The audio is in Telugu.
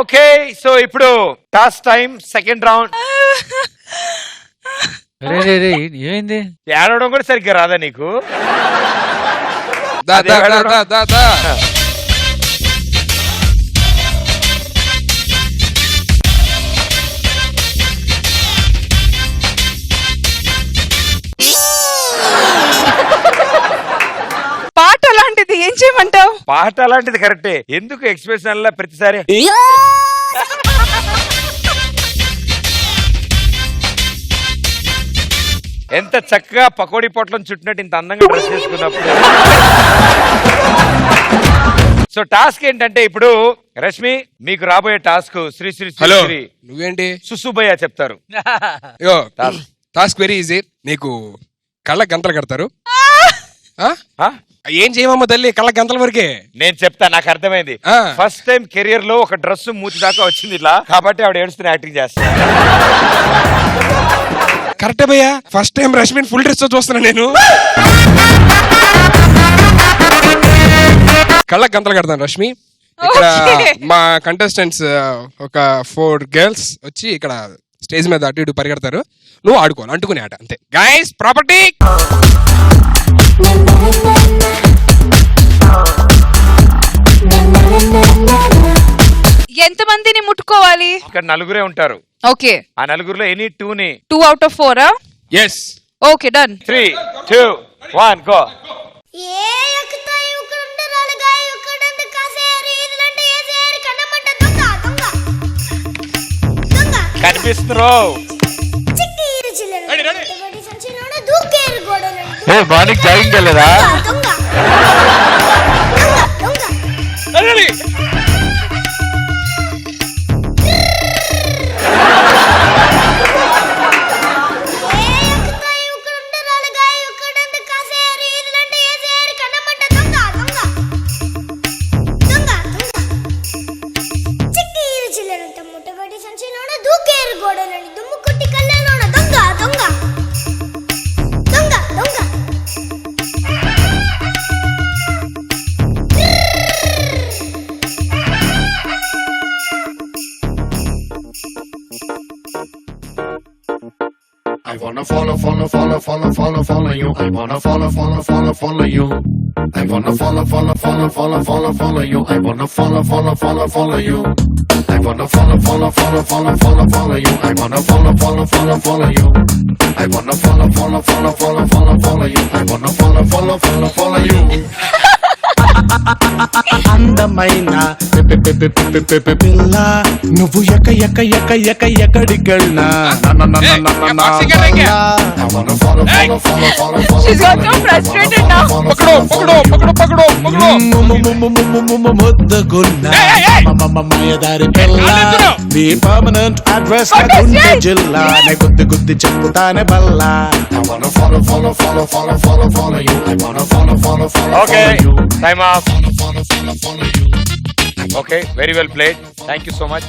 ఓకే సో ఇప్పుడు టాస్ టైం సెకండ్ రౌండ్. రే రే రే ఏమైంది? ఏడవడం కూడా సరిగ్గా రాదా నీకు? దా అదే దా దా వెళ్ళడం. దా దా దా. పాట అలాంటిది కరెక్టే. ఎందుకు ఎక్స్ప్రెషన్ అలా ప్రతిసారి? ఎంత చక్కగా పకోడీ పొట్లం చుట్టినట్టు ఇంత అందంగా డ్రెస్ చేసుకున్నప్పుడు. సో టాస్క్ ఏంటంటే ఇప్పుడు రష్మి మీకు రాబోయే టాస్క్ శ్రీ శ్రీ శ్రీ హలో. శ్రీ నువ్వేంటి? సుసుభయ్య చెప్తారు. టాస్క్. Task very easy. నీకు కళ్ళ గంతలు కడతారు. ఆ? ఆ? ఏం చేయమమ్మ తల్లి? కళ్ళ గంతల వరకే. నేను చెప్తా నాకు అర్థమైంది. ఆ. ఫస్ట్ టైం కెరియర్లో ఒక డ్రెస్ మూతి దాకా వచ్చింది ఇలా. కాబట్టి ఆవిడ ఏడుస్తున్న యాక్టింగ్ చేస్తా. కరెక్టే భయ్యా. ఫస్ట్ టైం రష్మిన్ ఫుల్ డ్రెస్తో చూస్తున్నా నేను. కళ్ళ గంతలు కడతాను రష్మి. ఇక్కడ Okay. మా కంటెస్టెంట్స్ ఒక ఫోర్ గర్ల్స్ వచ్చి ఇక్కడ స్టేజ్ మీద అటు ఇటు పరిగెడతారు. నువ్వు ఆడుకోవాలి అంటుకునే ఆట అంతే. గైస్ ప్రాపర్టీ ఎంత మందిని ముట్టుకోవాలి? ఇక్కడ నలుగురే ఉంటారు. ఓకే. ఆ నలుగురులో ఎనీ టూ ని two out of four yes okay done. Three two one go ఏ ఎక్కుతాయి ఉక్కడుంటే రాలుగాయి I wanna follow, follow, follow, follow, follow, follow you. I wanna follow, follow, follow, follow you. I wanna follow, follow, follow, follow, follow, follow you. I wanna follow, follow, follow, follow you. I wanna follow, follow, follow, follow, follow, follow you. I wanna follow, follow, follow, follow you. I wanna follow, follow, follow, follow, follow, follow you. I wanna follow, follow, follow, follow you. అందమైన పిల్ల నువ్వు ఎక ఎక ఎక ఎక ఎక్కడి గళ్ళ ముద్దగున్నదారి నీ జిల్లా నే గుద్ది గుద్ది Balla okay very well played thank you so much